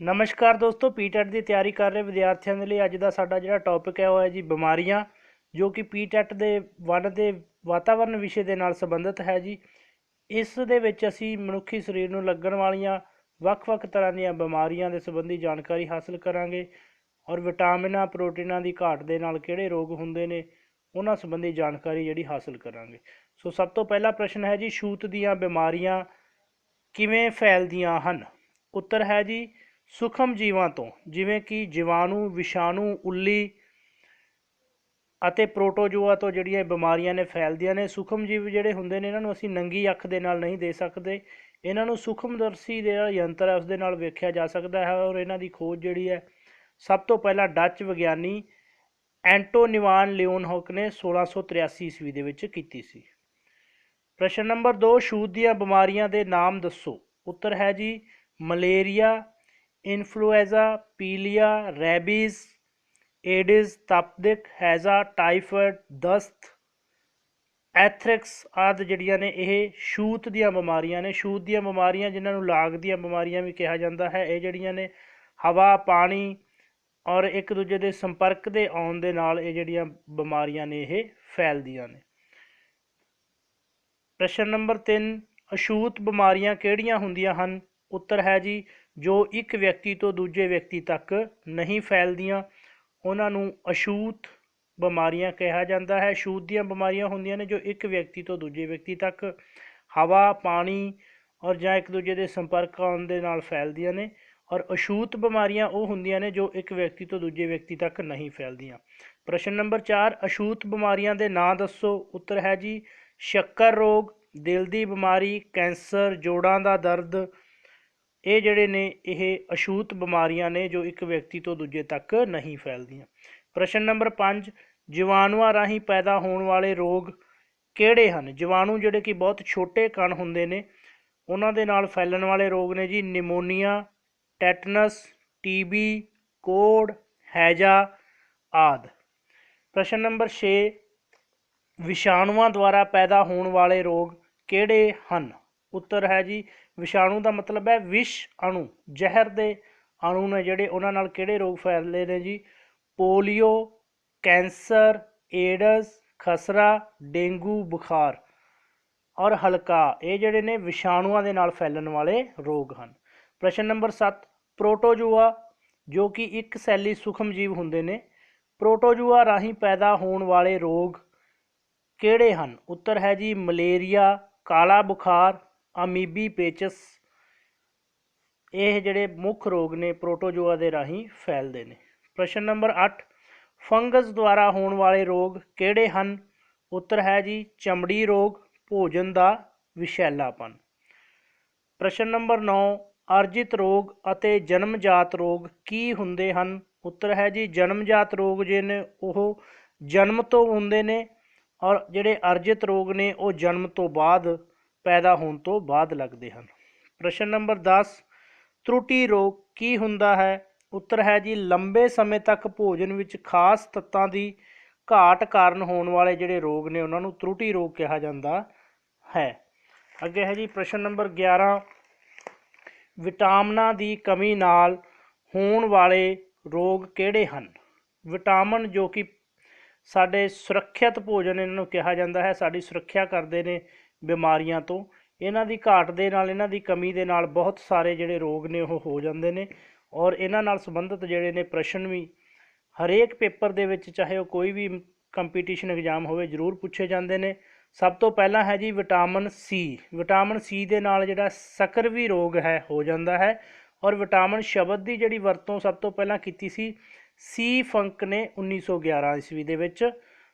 ਨਮਸਕਾਰ ਦੋਸਤੋ ਪੀਟੈਟ ਦੀ ਤਿਆਰੀ ਕਰ ਰਹੇ ਵਿਦਿਆਰਥੀਆਂ ਦੇ ਲਈ ਅੱਜ ਦਾ ਸਾਡਾ ਜਿਹੜਾ ਟੌਪਿਕ ਹੈ, ਉਹ ਹੈ ਜੀ ਬਿਮਾਰੀਆਂ, ਜੋ ਕਿ ਪੀਟੈਟ ਦੇ ਵਨ ਦੇ ਵਾਤਾਵਰਣ ਵਿਸ਼ੇ ਦੇ ਨਾਲ ਸੰਬੰਧਿਤ ਹੈ ਜੀ। ਇਸ ਦੇ ਵਿੱਚ ਅਸੀਂ ਮਨੁੱਖੀ ਸਰੀਰ ਨੂੰ ਲੱਗਣ ਵਾਲੀਆਂ ਵੱਖ-ਵੱਖ ਤਰ੍ਹਾਂ ਦੀਆਂ ਬਿਮਾਰੀਆਂ ਦੇ ਸੰਬੰਧੀ ਜਾਣਕਾਰੀ ਹਾਸਲ ਕਰਾਂਗੇ ਔਰ ਵਿਟਾਮਿਨਾਂ, ਪ੍ਰੋਟੀਨਾਂ ਦੀ ਘਾਟ ਦੇ ਨਾਲ ਕਿਹੜੇ ਰੋਗ ਹੁੰਦੇ ਨੇ, ਉਹਨਾਂ ਸੰਬੰਧੀ ਜਾਣਕਾਰੀ ਜਿਹੜੀ ਹਾਸਲ ਕਰਾਂਗੇ। ਸੋ ਸਭ ਤੋਂ ਪਹਿਲਾ ਪ੍ਰਸ਼ਨ ਹੈ ਜੀ, ਛੂਤ ਦੀਆਂ ਬਿਮਾਰੀਆਂ ਕਿਵੇਂ ਫੈਲਦੀਆਂ ਹਨ? ਉੱਤਰ ਹੈ ਜੀ ਸੂਖਮ ਜੀਵਾਂ ਤੋਂ, ਜਿਵੇਂ ਕਿ ਜੀਵਾਣੂ, ਵਿਸ਼ਾਣੂ, ਉੱਲੀ ਅਤੇ ਪ੍ਰੋਟੋਜੋਆ ਤੋਂ ਜਿਹੜੀਆਂ ਬਿਮਾਰੀਆਂ ਨੇ ਫੈਲਦੀਆਂ ਨੇ, ਸੂਖਮ ਜੀਵ ਜਿਹੜੇ ਹੁੰਦੇ ਨੇ, ਇਹਨਾਂ ਨੂੰ ਅਸੀਂ ਨੰਗੀ ਅੱਖ ਦੇ ਨਾਲ ਨਹੀਂ ਦੇ ਸਕਦੇ। ਇਹਨਾਂ ਨੂੰ ਸੂਖਮਦਰਸ਼ੀ ਦੇ ਯੰਤਰ ਹੈ ਉਸ ਦੇ ਨਾਲ ਵੇਖਿਆ ਜਾ ਸਕਦਾ ਹੈ ਔਰ ਇਹਨਾਂ ਦੀ ਖੋਜ ਜਿਹੜੀ ਹੈ, ਸਭ ਤੋਂ ਪਹਿਲਾਂ ਡੱਚ ਵਿਗਿਆਨੀ ਐਂਟੋਨੀਵਾਨ ਲਿਓਨਹੌਕ ਨੇ 1683 ਈਸਵੀ ਦੇ ਵਿੱਚ ਕੀਤੀ ਸੀ। ਪ੍ਰਸ਼ਨ ਨੰਬਰ 2 ਛੂਤ ਦੀਆਂ ਬਿਮਾਰੀਆਂ ਦੇ ਨਾਮ ਦੱਸੋ। ਉੱਤਰ ਹੈ ਜੀ, ਮਲੇਰੀਆ ਇਨਫਲੂਐਂਜ਼ਾ, ਪੀਲੀਆ, ਰੈਬੀਜ਼ ਏਡਿਸ ਤਪਦਿਕ, ਹੈਜ਼ਾ, ਟਾਈਫਾਇਡ, ਦਸਤ, ਐਥਰਿਕਸ ਆਦਿ ਜਿਹੜੀਆਂ ਨੇ ਇਹ ਛੂਤ ਦੀਆਂ ਬਿਮਾਰੀਆਂ ਨੇ। ਛੂਤ ਦੀਆਂ ਬਿਮਾਰੀਆਂ ਜਿਨ੍ਹਾਂ ਨੂੰ ਲਾਗ ਦੀਆਂ ਬਿਮਾਰੀਆਂ ਵੀ ਕਿਹਾ ਜਾਂਦਾ ਹੈ, ਇਹ ਜਿਹੜੀਆਂ ਨੇ ਹਵਾ, ਪਾਣੀ ਔਰ ਇੱਕ ਦੂਜੇ ਦੇ ਸੰਪਰਕ ਦੇ ਆਉਣ ਦੇ ਨਾਲ ਇਹ ਜਿਹੜੀਆਂ ਬਿਮਾਰੀਆਂ ਨੇ ਇਹ ਫੈਲਦੀਆਂ ਨੇ। ਪ੍ਰਸ਼ਨ ਨੰਬਰ 3 ਅਛੂਤ ਬਿਮਾਰੀਆਂ ਕਿਹੜੀਆਂ ਹੁੰਦੀਆਂ ਹਨ? ਉੱਤਰ ਹੈ ਜੀ ਜੋ ਇੱਕ ਵਿਅਕਤੀ ਤੋਂ ਦੂਜੇ ਵਿਅਕਤੀ ਤੱਕ ਨਹੀਂ ਫੈਲਦੀਆਂ, ਉਹਨਾਂ ਨੂੰ ਅਛੂਤ ਬਿਮਾਰੀਆਂ ਕਿਹਾ ਜਾਂਦਾ ਹੈ। ਛੂਤ ਦੀਆਂ ਬਿਮਾਰੀਆਂ ਹੁੰਦੀਆਂ ਨੇ ਜੋ ਇੱਕ ਵਿਅਕਤੀ ਤੋਂ ਦੂਜੇ ਵਿਅਕਤੀ ਤੱਕ ਹਵਾ, ਪਾਣੀ ਔਰ ਜਾਂ ਇੱਕ ਦੂਜੇ ਦੇ ਸੰਪਰਕ ਆਉਣ ਦੇ ਨਾਲ ਫੈਲਦੀਆਂ ਨੇ ਔਰ ਅਛੂਤ ਬਿਮਾਰੀਆਂ ਉਹ ਹੁੰਦੀਆਂ ਨੇ ਜੋ ਇੱਕ ਵਿਅਕਤੀ ਤੋਂ ਦੂਜੇ ਵਿਅਕਤੀ ਤੱਕ ਨਹੀਂ ਫੈਲਦੀਆਂ। ਪ੍ਰਸ਼ਨ ਨੰਬਰ 4 ਅਛੂਤ ਬਿਮਾਰੀਆਂ ਦੇ ਨਾਂ ਦੱਸੋ। ਉੱਤਰ ਹੈ ਜੀ, ਸ਼ੱਕਰ ਰੋਗ, ਦਿਲ ਦੀ ਬਿਮਾਰੀ, ਕੈਂਸਰ, ਜੋੜਾਂ ਦਾ ਦਰਦ ਇਹ ਜਿਹੜੇ ਨੇ, ਇਹ ਅਛੂਤ ਬਿਮਾਰੀਆਂ ਨੇ ਜੋ ਇੱਕ ਵਿਅਕਤੀ ਤੋਂ ਦੂਜੇ ਤੱਕ ਨਹੀਂ ਫੈਲਦੀਆਂ। ਪ੍ਰਸ਼ਨ ਨੰਬਰ 5 ਜੀਵਾਣੂਆਂ ਰਾਹੀਂ ਪੈਦਾ ਹੋਣ ਵਾਲੇ ਰੋਗ ਕਿਹੜੇ ਹਨ? ਜੀਵਾਣੂ ਜਿਹੜੇ ਕਿ ਬਹੁਤ ਛੋਟੇ ਕਣ ਹੁੰਦੇ ਨੇ, ਉਹਨਾਂ ਦੇ ਨਾਲ ਫੈਲਣ ਵਾਲੇ ਰੋਗ ਨੇ ਜੀ, ਨਿਮੋਨੀਆ, ਟੈਟਨਸ, ਟੀਬੀ ਕੋੜ ਹੈਜਾ ਆਦ। ਪ੍ਰਸ਼ਨ ਨੰਬਰ 6 ਵਿਸ਼ਾਣੂਆਂ ਦੁਆਰਾ ਪੈਦਾ ਹੋਣ ਵਾਲੇ ਰੋਗ ਕਿਹੜੇ ਹਨ? ਉੱਤਰ ਹੈ ਜੀ। ਵਿਸ਼ਾਣੂ ਦਾ ਮਤਲਬ ਹੈ ਵਿਸ਼ ਅਣੂ। ਜ਼ਹਿਰ ਦੇ ਅਣੂ ਨੇ ਜਿਹੜੇ ਉਹਨਾਂ ਨਾਲ ਕਿਹੜੇ ਰੋਗ ਫੈਲਦੇ ਨੇ ਜੀ? ਪੋਲੀਓ, ਕੈਂਸਰ ਏਡਸ ਖਸਰਾ, ਡੇਂਗੂ, ਬੁਖਾਰ ਔਰ ਹਲਕਾ। ਇਹ ਜਿਹੜੇ ਨੇ ਵਿਸ਼ਾਣੂਆਂ ਦੇ ਨਾਲ ਫੈਲਣ ਵਾਲੇ ਰੋਗ ਹਨ। ਪ੍ਰਸ਼ਨ ਨੰਬਰ 7 ਪ੍ਰੋਟੋਜੂਆ, ਜੋ ਕਿ ਇੱਕ ਸੈਲੀ ਸੂਖਮ ਜੀਵ ਹੁੰਦੇ ਨੇ, ਪ੍ਰੋਟੋਜੂਆ ਰਾਹੀਂ ਪੈਦਾ ਹੋਣ ਵਾਲੇ ਰੋਗ ਕਿਹੜੇ ਹਨ? ਉੱਤਰ ਹੈ ਜੀ, ਮਲੇਰੀਆ, ਕਾਲਾ ਬੁਖਾਰ ਅਮੀਬੀ ਪੇਚਸ ਇਹ ਜਿਹੜੇ ਮੁੱਖ ਰੋਗ ਨੇ ਪ੍ਰੋਟੋਜੋਆ ਦੇ ਰਾਹੀਂ ਫੈਲਦੇ ਨੇ। ਪ੍ਰਸ਼ਨ ਨੰਬਰ 8 ਫੰਗਸ ਦੁਆਰਾ ਹੋਣ ਵਾਲੇ ਰੋਗ ਕਿਹੜੇ ਹਨ? ਉੱਤਰ ਹੈ ਜੀ, ਚਮੜੀ ਰੋਗ, ਭੋਜਨ ਦਾ ਵਿਸ਼ੈਲਾਪਨ। ਪ੍ਰਸ਼ਨ ਨੰਬਰ 9 ਅਰਜਿਤ ਰੋਗ ਅਤੇ ਜਨਮਜਾਤ ਰੋਗ ਕੀ ਹੁੰਦੇ ਹਨ? ਉੱਤਰ ਹੈ ਜੀ, ਜਨਮਜਾਤ ਰੋਗ ਜੇ ਨੇ, ਉਹ ਜਨਮ ਤੋਂ ਹੁੰਦੇ ਨੇ ਔਰ ਜਿਹੜੇ ਅਰਜਿਤ ਰੋਗ ਨੇ, ਉਹ ਜਨਮ ਤੋਂ ਬਾਅਦ ਪੈਦਾ ਹੋਣ ਤੋਂ ਬਾਅਦ ਲੱਗਦੇ ਹਨ। ਪ੍ਰਸ਼ਨ ਨੰਬਰ 10 ਤਰੁਟੀ ਰੋਗ ਕੀ ਹੁੰਦਾ ਹੈ? ਉੱਤਰ ਹੈ ਜੀ, ਲੰਬੇ ਸਮੇਂ ਤੱਕ ਭੋਜਨ ਵਿੱਚ ਖਾਸ ਤੱਤਾਂ ਦੀ ਘਾਟ ਕਾਰਨ ਹੋਣ ਵਾਲੇ ਜਿਹੜੇ ਰੋਗ ਨੇ ਉਹਨਾਂ ਨੂੰ ਤਰੁਟੀ ਰੋਗ ਕਿਹਾ ਜਾਂਦਾ ਹੈ। ਅੱਗੇ ਹੈ ਜੀ, ਪ੍ਰਸ਼ਨ ਨੰਬਰ 11 ਵਿਟਾਮਿਨਾਂ ਦੀ ਕਮੀ ਨਾਲ ਹੋਣ ਵਾਲੇ ਰੋਗ ਕਿਹੜੇ ਹਨ? ਵਿਟਾਮਿਨ ਜੋ ਕਿ ਸਾਡੇ ਸੁਰੱਖਿਅਤ ਭੋਜਨ ਇਹਨਾਂ ਨੂੰ ਕਿਹਾ ਜਾਂਦਾ ਹੈ, ਸਾਡੀ ਸੁਰੱਖਿਆ ਕਰਦੇ ਨੇ ਬਿਮਾਰੀਆਂ ਤੋਂ। ਇਹਨਾਂ ਦੀ ਘਾਟ ਦੇ ਨਾਲ, ਇਹਨਾਂ ਦੀ ਕਮੀ ਦੇ ਨਾਲ ਬਹੁਤ ਸਾਰੇ ਜਿਹੜੇ ਰੋਗ ਨੇ ਉਹ ਹੋ ਜਾਂਦੇ ਨੇ ਔਰ ਇਹਨਾਂ ਨਾਲ ਸੰਬੰਧਿਤ ਜਿਹੜੇ ਨੇ ਪ੍ਰਸ਼ਨ ਵੀ ਹਰੇਕ ਪੇਪਰ ਦੇ ਵਿੱਚ ਚਾਹੇ ਉਹ ਕੋਈ ਵੀ ਕੰਪੀਟੀਸ਼ਨ ਐਗਜ਼ਾਮ ਹੋਵੇ ਜ਼ਰੂਰ ਪੁੱਛੇ ਜਾਂਦੇ ਨੇ। ਸਭ ਤੋਂ ਪਹਿਲਾਂ ਹੈ ਜੀ ਵਿਟਾਮਿਨ ਸੀ ਵਿਟਾਮਿਨ ਸੀ ਦੇ ਨਾਲ ਜਿਹੜਾ ਸਕਰਵੀ ਰੋਗ ਹੈ, ਹੋ ਜਾਂਦਾ ਹੈ ਔਰ ਵਿਟਾਮਿਨ ਸ਼ਬਦ ਦੀ ਜਿਹੜੀ ਵਰਤੋਂ ਸਭ ਤੋਂ ਪਹਿਲਾਂ ਕੀਤੀ ਸੀ। ਸੀ ਫੰਕ ਨੇ 1911 ਈਸਵੀ ਦੇ ਵਿੱਚ।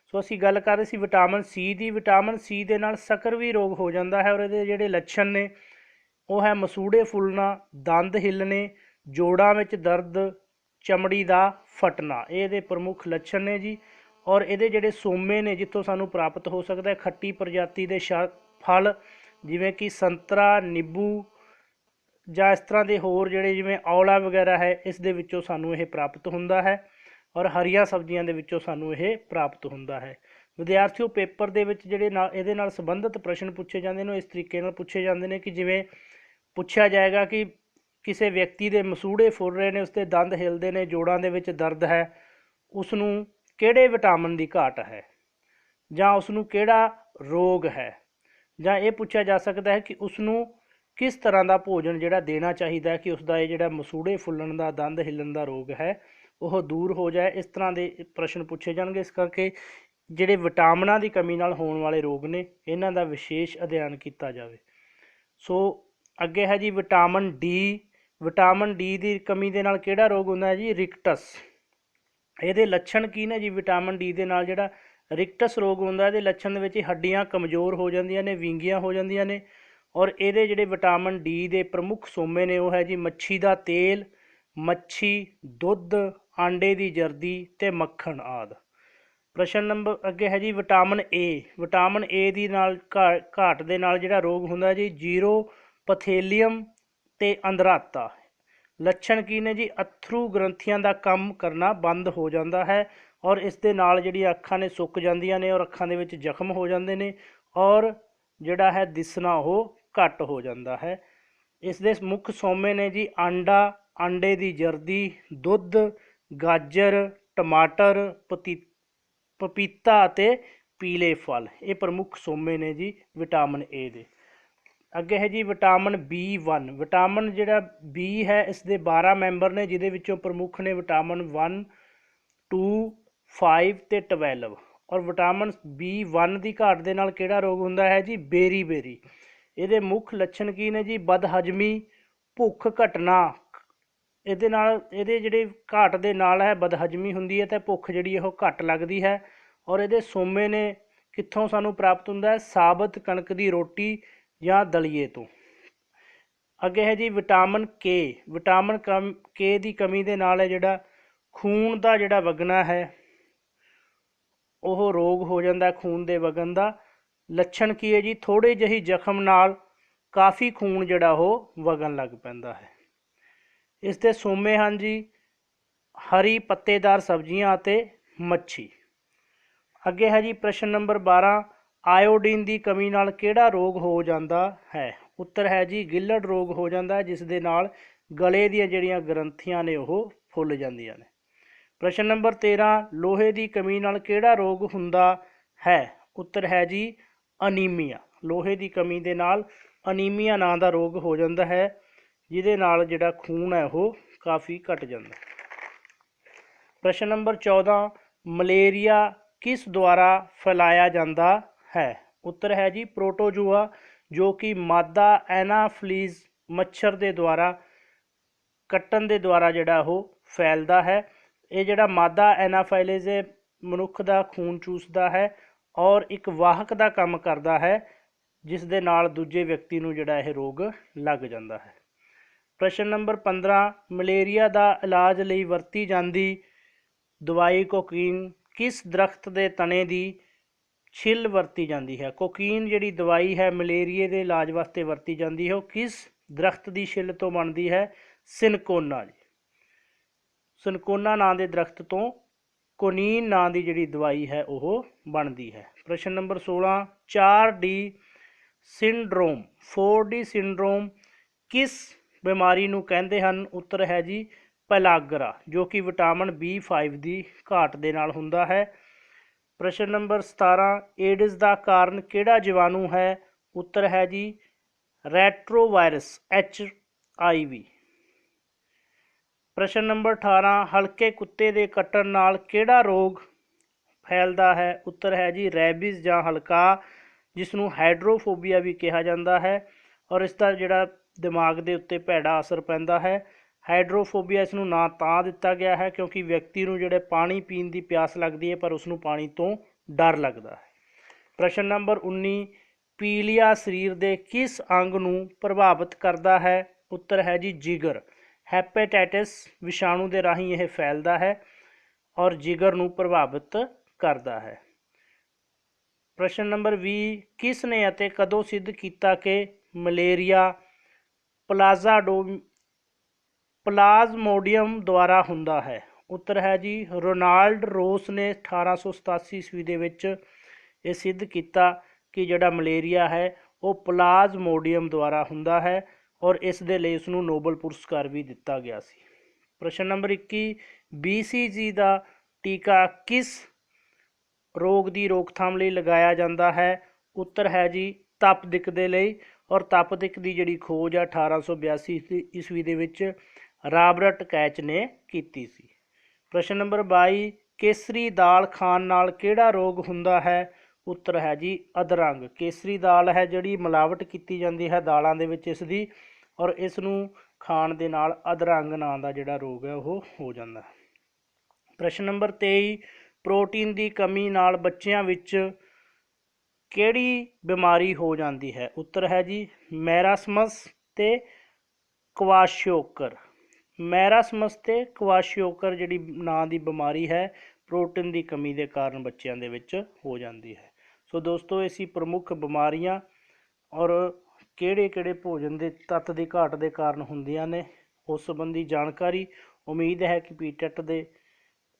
ਸੋ ਅਸੀਂ ਗੱਲ ਕਰ ਰਹੇ ਸੀ ਵਿਟਾਮਿਨ ਸੀ ਦੀ। ਵਿਟਾਮਿਨ ਸੀ ਦੇ ਨਾਲ ਸਕਰਵੀ ਰੋਗ ਹੋ ਜਾਂਦਾ ਹੈ ਔਰ ਇਹਦੇ ਜਿਹੜੇ ਲੱਛਣ ਨੇ, ਉਹ ਹੈ ਮਸੂੜੇ ਫੁੱਲਣਾ, ਦੰਦ ਹਿੱਲਣੇ, ਜੋੜਾਂ ਵਿੱਚ ਦਰਦ, ਚਮੜੀ ਦਾ ਫਟਣਾ। ਇਹ ਇਹਦੇ ਪ੍ਰਮੁੱਖ ਲੱਛਣ ਨੇ ਜੀ ਔਰ ਇਹਦੇ ਜਿਹੜੇ ਸੋਮੇ ਨੇ ਜਿੱਥੋਂ ਸਾਨੂੰ ਪ੍ਰਾਪਤ ਹੋ ਸਕਦਾ ਹੈ, ਖੱਟੀ ਪ੍ਰਜਾਤੀ ਦੇ ਸ਼ਾ- ਫਲ ਜਿਵੇਂ ਕਿ ਸੰਤਰਾ, ਨਿੰਬੂ ਜਾਂ ਇਸ ਤਰ੍ਹਾਂ ਦੇ ਹੋਰ ਜਿਹੜੇ ਜਿਵੇਂ ਔਲਾ ਵਗੈਰਾ ਹੈ, ਇਸ ਦੇ ਵਿੱਚੋਂ ਸਾਨੂੰ ਇਹ ਪ੍ਰਾਪਤ ਹੁੰਦਾ ਹੈ। ਔਰ ਹਰੀਆਂ ਸਬਜ਼ੀਆਂ ਦੇ ਵਿੱਚੋਂ ਸਾਨੂੰ ਇਹ ਪ੍ਰਾਪਤ ਹੁੰਦਾ ਹੈ। ਵਿਦਿਆਰਥੀਓ, ਪੇਪਰ ਦੇ ਵਿੱਚ ਜਿਹੜੇ ਨਾਲ ਇਹਦੇ ਨਾਲ ਸੰਬੰਧਿਤ ਪ੍ਰਸ਼ਨ ਪੁੱਛੇ ਜਾਂਦੇ ਨੇ ਇਸ ਤਰੀਕੇ ਨਾਲ ਪੁੱਛੇ ਜਾਂਦੇ ਨੇ ਕਿ ਜਿਵੇਂ ਪੁੱਛਿਆ ਜਾਏਗਾ ਕਿ ਕਿਸੇ ਵਿਅਕਤੀ ਦੇ ਮਸੂੜੇ ਫੁੱਲ ਰਹੇ ਨੇ, ਉਸਦੇ ਦੰਦ ਹਿਲਦੇ ਨੇ, ਜੋੜਾਂ ਦੇ ਵਿੱਚ ਦਰਦ ਹੈ ਉਸ ਨੂੰ ਕਿਹੜੇ ਵਿਟਾਮਿਨ ਦੀ ਘਾਟ ਹੈ? ਜਾਂ ਉਸ ਨੂੰ ਕਿਹੜਾ ਰੋਗ ਹੈ? ਜਾਂ ਇਹ ਪੁੱਛਿਆ ਜਾ ਸਕਦਾ ਹੈ ਕਿ ਉਸ ਨੂੰ ਕਿਸ ਤਰ੍ਹਾਂ ਦਾ ਭੋਜਨ ਜਿਹੜਾ ਦੇਣਾ ਚਾਹੀਦਾ ਹੈ ਕਿ ਉਸ ਦਾ ਇਹ ਜਿਹੜਾ ਮਸੂੜੇ ਫੁੱਲਣ ਦਾ, ਦੰਦ ਹਿੱਲਣ ਦਾ ਰੋਗ ਹੈ ਉਹ ਦੂਰ ਹੋ ਜਾਏ, ਇਸ ਤਰ੍ਹਾਂ ਦੇ ਪ੍ਰਸ਼ਨ ਪੁੱਛੇ ਜਾਣਗੇ। ਇਸ ਕਰਕੇ ਜਿਹੜੇ ਵਿਟਾਮਿਨਾਂ ਦੀ ਕਮੀ ਨਾਲ ਹੋਣ ਵਾਲੇ ਰੋਗ ਨੇ, ਇਹਨਾਂ ਦਾ ਵਿਸ਼ੇਸ਼ ਅਧਿਐਨ ਕੀਤਾ ਜਾਵੇ। ਸੋ ਅੱਗੇ ਹੈ ਜੀ ਵਿਟਾਮਿਨ ਡੀ ਵਿਟਾਮਿਨ ਡੀ ਦੀ ਕਮੀ ਦੇ ਨਾਲ ਕਿਹੜਾ ਰੋਗ ਹੁੰਦਾ ਹੈ ਜੀ? ਰਿਕਟਸ। ਇਹਦੇ ਲੱਛਣ ਕੀ ਨੇ ਜੀ ਵਿਟਾਮਿਨ ਡੀ ਦੇ ਨਾਲ? ਜਿਹੜਾ ਰਿਕਟਸ ਰੋਗ ਹੁੰਦਾ ਇਹਦੇ ਲੱਛਣ ਦੇ ਵਿੱਚ ਹੱਡੀਆਂ ਕਮਜ਼ੋਰ ਹੋ ਜਾਂਦੀਆਂ ਨੇ, ਵਿੰਗੀਆਂ ਹੋ ਜਾਂਦੀਆਂ ਨੇ ਔਰ ਇਹਦੇ ਜਿਹੜੇ ਵਿਟਾਮਿਨ ਡੀ ਦੇ ਪ੍ਰਮੁੱਖ ਸੋਮੇ ਨੇ, ਉਹ ਹੈ ਜੀ ਮੱਛੀ ਦਾ ਤੇਲ, ਮੱਛੀ, ਦੁੱਧ ਆਂਡੇ ਦੀ ਜਰਦੀ ਤੇ ਮੱਖਣ ਆਦਿ। ਪ੍ਰਸ਼ਨ ਨੰਬਰ ਅੱਗੇ ਹੈ ਜੀ, ਵਿਟਾਮਿਨ ਏ ਵਿਟਾਮਿਨ ਏ ਦੀ ਨਾਲ ਘਾ- ਘਾਟ ਦੇ ਨਾਲ ਜਿਹੜਾ ਰੋਗ ਹੁੰਦਾ ਜੀ, ਜੀਰੋ, ਪਥੇਲੀਅਮ ਤੇ ਅੰਧਰਾਤਾ। ਲੱਛਣ ਕੀ ਨੇ ਜੀ? ਅਥਰੂ ਗ੍ਰੰਥੀਆਂ ਦਾ ਕੰਮ ਕਰਨਾ ਬੰਦ ਹੋ ਜਾਂਦਾ ਹੈ ਔਰ ਇਸ ਦੇ ਨਾਲ ਜਿਹੜੀਆਂ ਅੱਖਾਂ ਨੇ ਸੁੱਕ ਜਾਂਦੀਆਂ ਨੇ ਔਰ ਅੱਖਾਂ ਦੇ ਵਿੱਚ ਜ਼ਖਮ ਹੋ ਜਾਂਦੇ ਨੇ ਔਰ ਜਿਹੜਾ ਹੈ ਦਿਸਣਾ ਉਹ ਘੱਟ ਹੋ ਜਾਂਦਾ ਹੈ। ਇਸ ਦੇ ਮੁੱਖ ਸੋਮੇ ਨੇ ਜੀ, ਆਂਡਾ, ਆਂਡੇ ਦੀ ਜਰਦੀ, ਦੁੱਧ ਗਾਜਰ, ਟਮਾਟਰ, ਪਤੀ, ਪਪੀਤਾ ਅਤੇ ਪੀਲੇ ਫਲ। ਇਹ ਪ੍ਰਮੁੱਖ ਸੋਮੇ ਨੇ ਜੀ ਵਿਟਾਮਿਨ ਏ ਦੇ। ਅੱਗੇ ਹੈ ਜੀ ਵਿਟਾਮਿਨ B1 ਵਿਟਾਮਿਨ ਜਿਹੜਾ B ਹੈ ਇਸ ਦੇ 12 ਮੈਂਬਰ ਨੇ, ਜਿਹਦੇ ਵਿੱਚੋਂ ਪ੍ਰਮੁੱਖ ਨੇ ਵਿਟਾਮਿਨ 1 2 5 ਤੇ 12 ਔਰ ਵਿਟਾਮਿਨ B1 ਦੀ ਘਾਟ ਦੇ ਨਾਲ ਕਿਹੜਾ ਰੋਗ ਹੁੰਦਾ ਹੈ ਜੀ? ਬੇਰੀ ਬੇਰੀ। ਇਹਦੇ ਮੁੱਖ ਲੱਛਣ ਕੀ ਨੇ ਜੀ? ਬਦਹਜਮੀ, ਭੁੱਖ ਘਟਨਾ ਇਹਦੇ ਨਾਲ ਇਹਦੇ ਜਿਹੜੇ ਘਾਟ ਦੇ ਨਾਲ ਹੈ, ਬਦਹਜਮੀ ਹੁੰਦੀ ਹੈ ਤੇ ਭੁੱਖ ਜਿਹੜੀ ਉਹ ਘੱਟ ਲੱਗਦੀ ਹੈ ਔਰ ਇਹਦੇ ਸੋਮੇ ਨੇ ਕਿੱਥੋਂ ਸਾਨੂੰ ਪ੍ਰਾਪਤ ਹੁੰਦਾ ਹੈ? ਸਾਬਤ ਕਣਕ ਦੀ ਰੋਟੀ ਜਾਂ ਦਲੀਏ ਤੋਂ। ਅੱਗੇ ਹੈ ਜੀ ਵਿਟਾਮਿਨ ਕੇ ਵਿਟਾਮਿਨ ਕਮ ਕੇ ਦੀ ਕਮੀ ਦੇ ਨਾਲ ਹੈ ਜਿਹੜਾ ਖੂਨ ਦਾ ਜਿਹੜਾ ਵਗਣਾ ਹੈ, ਉਹ ਰੋਗ ਹੋ ਜਾਂਦਾ ਖੂਨ ਦੇ ਵਗਣ ਦਾ। ਲੱਛਣ ਕੀ ਹੈ ਜੀ? ਥੋੜੇ ਜਿਹੀ ਜ਼ਖਮ ਨਾਲ ਕਾਫੀ ਖੂਨ ਜਿਹੜਾ ਉਹ ਵਗਣ ਲੱਗ ਪੈਂਦਾ ਹੈ। ਇਸ ਦੇ ਸੋਮੇ ਹਨ ਜੀ, ਹਰੀ ਪੱਤੇਦਾਰ ਸਬਜ਼ੀਆਂ ਅਤੇ ਮੱਛੀ। ਅੱਗੇ ਹੈ ਜੀ ਪ੍ਰਸ਼ਨ ਨੰਬਰ 12 ਆਇਓਡੀਨ ਦੀ ਕਮੀ ਨਾਲ ਕਿਹੜਾ ਰੋਗ ਹੋ ਜਾਂਦਾ ਹੈ? ਉੱਤਰ ਹੈ ਜੀ, ਗਿੱਲੜ ਰੋਗ ਹੋ ਜਾਂਦਾ ਹੈ, ਜਿਸ ਦੇ ਨਾਲ ਗਲੇ ਦੀਆਂ ਜਿਹੜੀਆਂ ਗ੍ਰੰਥੀਆਂ ਨੇ ਉਹ ਫੁੱਲ ਜਾਂਦੀਆਂ ਨੇ। ਪ੍ਰਸ਼ਨ ਨੰਬਰ 13 ਲੋਹੇ ਦੀ ਕਮੀ ਨਾਲ ਕਿਹੜਾ ਰੋਗ ਹੁੰਦਾ ਹੈ? ਉੱਤਰ ਹੈ ਜੀ, ਅਨੀਮੀਆ। ਲੋਹੇ ਦੀ ਕਮੀ ਦੇ ਨਾਲ ਅਨੀਮੀਆ ਨਾਂ ਦਾ ਰੋਗ ਹੋ ਜਾਂਦਾ ਹੈ। ਜਿਹਦੇ ਨਾਲ ਜਿਹੜਾ ਖੂਨ ਹੈ ਉਹ ਕਾਫੀ ਘਟ ਜਾਂਦਾ ਪ੍ਰਸ਼ਨ ਨੰਬਰ 14 ਮਲੇਰੀਆ ਕਿਸ ਦੁਆਰਾ ਫੈਲਾਇਆ ਜਾਂਦਾ ਹੈ? ਉੱਤਰ ਹੈ ਜੀ, ਪ੍ਰੋਟੋਜੂਆ, ਜੋ ਕਿ ਮਾਦਾ ਐਨਾਫਲੀਜ਼ ਮੱਛਰ ਦੇ ਦੁਆਰਾ, ਕੱਟਣ ਦੇ ਦੁਆਰਾ ਜਿਹੜਾ ਉਹ ਫੈਲਦਾ ਹੈ। ਇਹ ਜਿਹੜਾ ਮਾਦਾ ਐਨਾਫਾਈਲਿਜ਼ ਇਹ ਮਨੁੱਖ ਦਾ, ਖੂਨ ਚੂਸਦਾ ਹੈ ਔਰ ਇੱਕ ਵਾਹਕ ਦਾ ਕੰਮ ਕਰਦਾ ਹੈ, ਜਿਸ ਦੇ ਨਾਲ ਦੂਜੇ ਵਿਅਕਤੀ ਨੂੰ ਜਿਹੜਾ ਇਹ ਰੋਗ ਲੱਗ ਜਾਂਦਾ ਹੈ। ਪ੍ਰਸ਼ਨ ਨੰਬਰ 15 ਮਲੇਰੀਆ ਦਾ ਇਲਾਜ ਲਈ ਵਰਤੀ ਜਾਂਦੀ ਦਵਾਈ ਕੋਕੀਨ ਕਿਸ ਦਰਖਤ ਦੇ ਤਣੇ ਦੀ ਛਿੱਲ ਵਰਤੀ ਜਾਂਦੀ ਹੈ? ਕੋਕੀਨ ਜਿਹੜੀ ਦਵਾਈ ਹੈ, ਮਲੇਰੀਏ ਦੇ ਇਲਾਜ ਵਾਸਤੇ ਵਰਤੀ ਜਾਂਦੀ ਹੈ, ਉਹ ਕਿਸ ਦਰਖਤ ਦੀ ਛਿੱਲ ਤੋਂ ਬਣਦੀ ਹੈ? ਸਿਨਕੋਨਾ ਜੀ। ਸਿਨਕੋਨਾ ਨਾਂ ਦੇ ਦਰਖਤ ਤੋਂ ਕੋਨੀਨ ਨਾਂ ਦੀ ਜਿਹੜੀ ਦਵਾਈ ਹੈ, ਉਹ ਬਣਦੀ ਹੈ। ਪ੍ਰਸ਼ਨ number 16 4D syndrome 4D syndrome ਕਿਸ ਬਿਮਾਰੀ ਨੂੰ ਕਹਿੰਦੇ ਹਨ, ਉੱਤਰ ਹੈ ਜੀ ਪੈਲਾਗਰਾ, ਜੋ ਕਿ ਵਿਟਾਮਿਨ B5 ਦੀ ਘਾਟ ਦੇ ਨਾਲ ਹੁੰਦਾ ਹੈ। ਪ੍ਰਸ਼ਨ ਨੰਬਰ 17 ਏਡਜ਼ ਦਾ ਕਾਰਨ ਕਿਹੜਾ ਜੀਵਾਣੂ ਹੈ? ਉੱਤਰ ਹੈ ਜੀ ਰੈਟਰੋਵਾਇਰਸ, ਐਚ ਆਈ ਵੀ। ਪ੍ਰਸ਼ਨ ਨੰਬਰ 18 ਹਲਕੇ ਕੁੱਤੇ ਦੇ ਕੱਟਣ ਨਾਲ ਕਿਹੜਾ ਰੋਗ ਫੈਲਦਾ ਹੈ? ਉੱਤਰ ਹੈ ਜੀ ਰੈਬੀਜ਼ ਜਾਂ ਹਲਕਾ ਜਿਸ ਨੂੰ ਹਾਈਡਰੋਫੋਬੀਆ ਵੀ ਕਿਹਾ ਜਾਂਦਾ ਹੈ। ਔਰ ਇਸ ਦਾ ਜਿਹੜਾ ਦਿਮਾਗ ਦੇ ਉੱਤੇ ਭੈੜਾ ਅਸਰ ਪੈਂਦਾ ਹੈ। ਹਾਈਡਰੋਫੋਬੀਆ ਇਸ ਨੂੰ ਨਾਂ ਤਾਂ ਦਿੱਤਾ ਗਿਆ ਹੈ ਕਿਉਂਕਿ ਵਿਅਕਤੀ ਨੂੰ ਜਿਹੜੇ ਪਾਣੀ ਪੀਣ ਦੀ ਪਿਆਸ ਲੱਗਦੀ ਹੈ, ਪਰ ਉਸ ਨੂੰ ਪਾਣੀ ਤੋਂ ਡਰ ਲੱਗਦਾ ਹੈ। ਪ੍ਰਸ਼ਨ ਨੰਬਰ 19 ਪੀਲੀਆ ਸਰੀਰ ਦੇ ਕਿਸ ਅੰਗ ਨੂੰ ਪ੍ਰਭਾਵਿਤ ਕਰਦਾ ਹੈ? ਉੱਤਰ ਹੈ ਜੀ, ਜਿਗਰ। ਹੈਪੇਟਾਈਟਿਸ ਵਿਸ਼ਾਣੂ ਦੇ ਰਾਹੀਂ ਇਹ ਫੈਲਦਾ ਹੈ ਔਰ ਜਿਗਰ ਨੂੰ ਪ੍ਰਭਾਵਿਤ ਕਰਦਾ ਹੈ। ਪ੍ਰਸ਼ਨ ਨੰਬਰ 20 ਕਿਸ ਨੇ ਅਤੇ ਕਦੋਂ ਸਿੱਧ ਕੀਤਾ ਕਿ ਮਲੇਰੀਆ ਪਲਾਜ਼ਾਡੋ ਪਲਾਜ਼ਮੋਡੀਅਮ ਦੁਆਰਾ ਹੁੰਦਾ ਹੈ। ਉੱਤਰ ਹੈ ਜੀ, ਰੋਨਾਲਡ ਰੋਸ ਨੇ 1887 ਈਸਵੀ ਦੇ ਵਿੱਚ ਇਹ ਸਿੱਧ ਕੀਤਾ ਕਿ ਜਿਹੜਾ ਮਲੇਰੀਆ ਹੈ, ਉਹ ਪਲਾਜ਼ਮੋਡੀਅਮ ਦੁਆਰਾ ਹੁੰਦਾ ਹੈ ਔਰ ਇਸ ਦੇ ਲਈ ਉਸ ਨੂੰ ਨੋਬਲ ਪੁਰਸਕਾਰ ਵੀ ਦਿੱਤਾ ਗਿਆ ਸੀ। ਪ੍ਰਸ਼ਨ ਨੰਬਰ 21 BCG ਦਾ ਟੀਕਾ ਕਿਸ ਰੋਗ ਦੀ ਰੋਕਥਾਮ ਲਈ ਲਗਾਇਆ ਜਾਂਦਾ ਹੈ? ਉੱਤਰ ਹੈ ਜੀ, ਤਪ ਦਿੱਕ ਦੇ ਲਈ। ਔਰ ਤਪਦਿਕ ਦੀ ਜਿਹੜੀ ਖੋਜ ਆ 1882 ਈਸਵੀ- ਈਸਵੀ ਦੇ ਵਿੱਚ ਰਾਬਰਟ ਕੈਚ ਨੇ ਕੀਤੀ ਸੀ। ਪ੍ਰਸ਼ਨ ਨੰਬਰ 22 ਕੇਸਰੀ ਦਾਲ ਖਾਣ ਨਾਲ ਕਿਹੜਾ ਰੋਗ ਹੁੰਦਾ ਹੈ? ਉੱਤਰ ਹੈ ਜੀ, ਅਧਰੰਗ। ਕੇਸਰੀ ਦਾਲ ਹੈ ਜਿਹੜੀ ਮਿਲਾਵਟ ਕੀਤੀ ਜਾਂਦੀ ਹੈ ਦਾਲਾਂ ਦੇ ਵਿੱਚ ਇਸ ਦੀ ਔਰ ਇਸ ਨੂੰ ਖਾਣ ਦੇ ਨਾਲ ਅਧਰੰਗ ਨਾਂ ਦਾ ਜਿਹੜਾ ਰੋਗ ਹੈ ਉਹ ਹੋ ਜਾਂਦਾ। ਪ੍ਰਸ਼ਨ ਨੰਬਰ 23 ਪ੍ਰੋਟੀਨ ਦੀ ਕਮੀ ਨਾਲ ਬੱਚਿਆਂ ਵਿੱਚ ਕਿਹੜੀ ਬਿਮਾਰੀ ਹੋ ਜਾਂਦੀ ਹੈ? ਉੱਤਰ ਹੈ ਜੀ, ਮੈਰਾਸਮਸ ਤੇ ਕਵਾਸ਼ਿਓਕਰ। ਮੈਰਾਸਮਸ ਤੇ ਕਵਾਸ਼ਿਓਕਰ ਜਿਹੜੀ ਨਾਂ ਦੀ ਬਿਮਾਰੀ ਹੈ, ਪ੍ਰੋਟੀਨ ਦੀ ਕਮੀ ਦੇ ਕਾਰਨ ਬੱਚਿਆਂ ਦੇ ਵਿੱਚ ਹੋ ਜਾਂਦੀ ਹੈ। ਸੋ ਦੋਸਤੋ, ਇਹ ਸੀ ਪ੍ਰਮੁੱਖ ਬਿਮਾਰੀਆਂ ਔਰ ਕਿਹੜੇ ਕਿਹੜੇ ਭੋਜਨ ਦੇ ਤੱਤ ਦੀ ਘਾਟ ਦੇ ਕਾਰਨ ਹੁੰਦੀਆਂ ਨੇ, ਉਸ ਸੰਬੰਧੀ ਜਾਣਕਾਰੀ। ਉਮੀਦ ਹੈ ਕਿ ਪੀਟੈਟ ਦੇ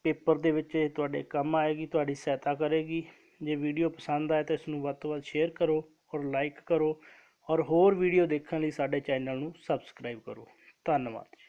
ਪੇਪਰ ਦੇ ਵਿੱਚ ਇਹ ਤੁਹਾਡੇ ਕੰਮ ਆਏਗੀ, ਤੁਹਾਡੀ ਸਹਾਇਤਾ ਕਰੇਗੀ। ਜੇ ਵੀਡੀਓ ਪਸੰਦ ਆਏ ਤਾਂ ਇਸ ਨੂੰ ਵੱਧ ਤੋਂ ਵੱਧ ਸ਼ੇਅਰ ਕਰੋ ਔਰ ਲਾਈਕ ਕਰੋ ਔਰ ਹੋਰ ਵੀਡੀਓ ਦੇਖਣ ਲਈ ਸਾਡੇ ਚੈਨਲ ਨੂੰ ਸਬਸਕ੍ਰਾਈਬ ਕਰੋ। ਧੰਨਵਾਦ ਜੀ।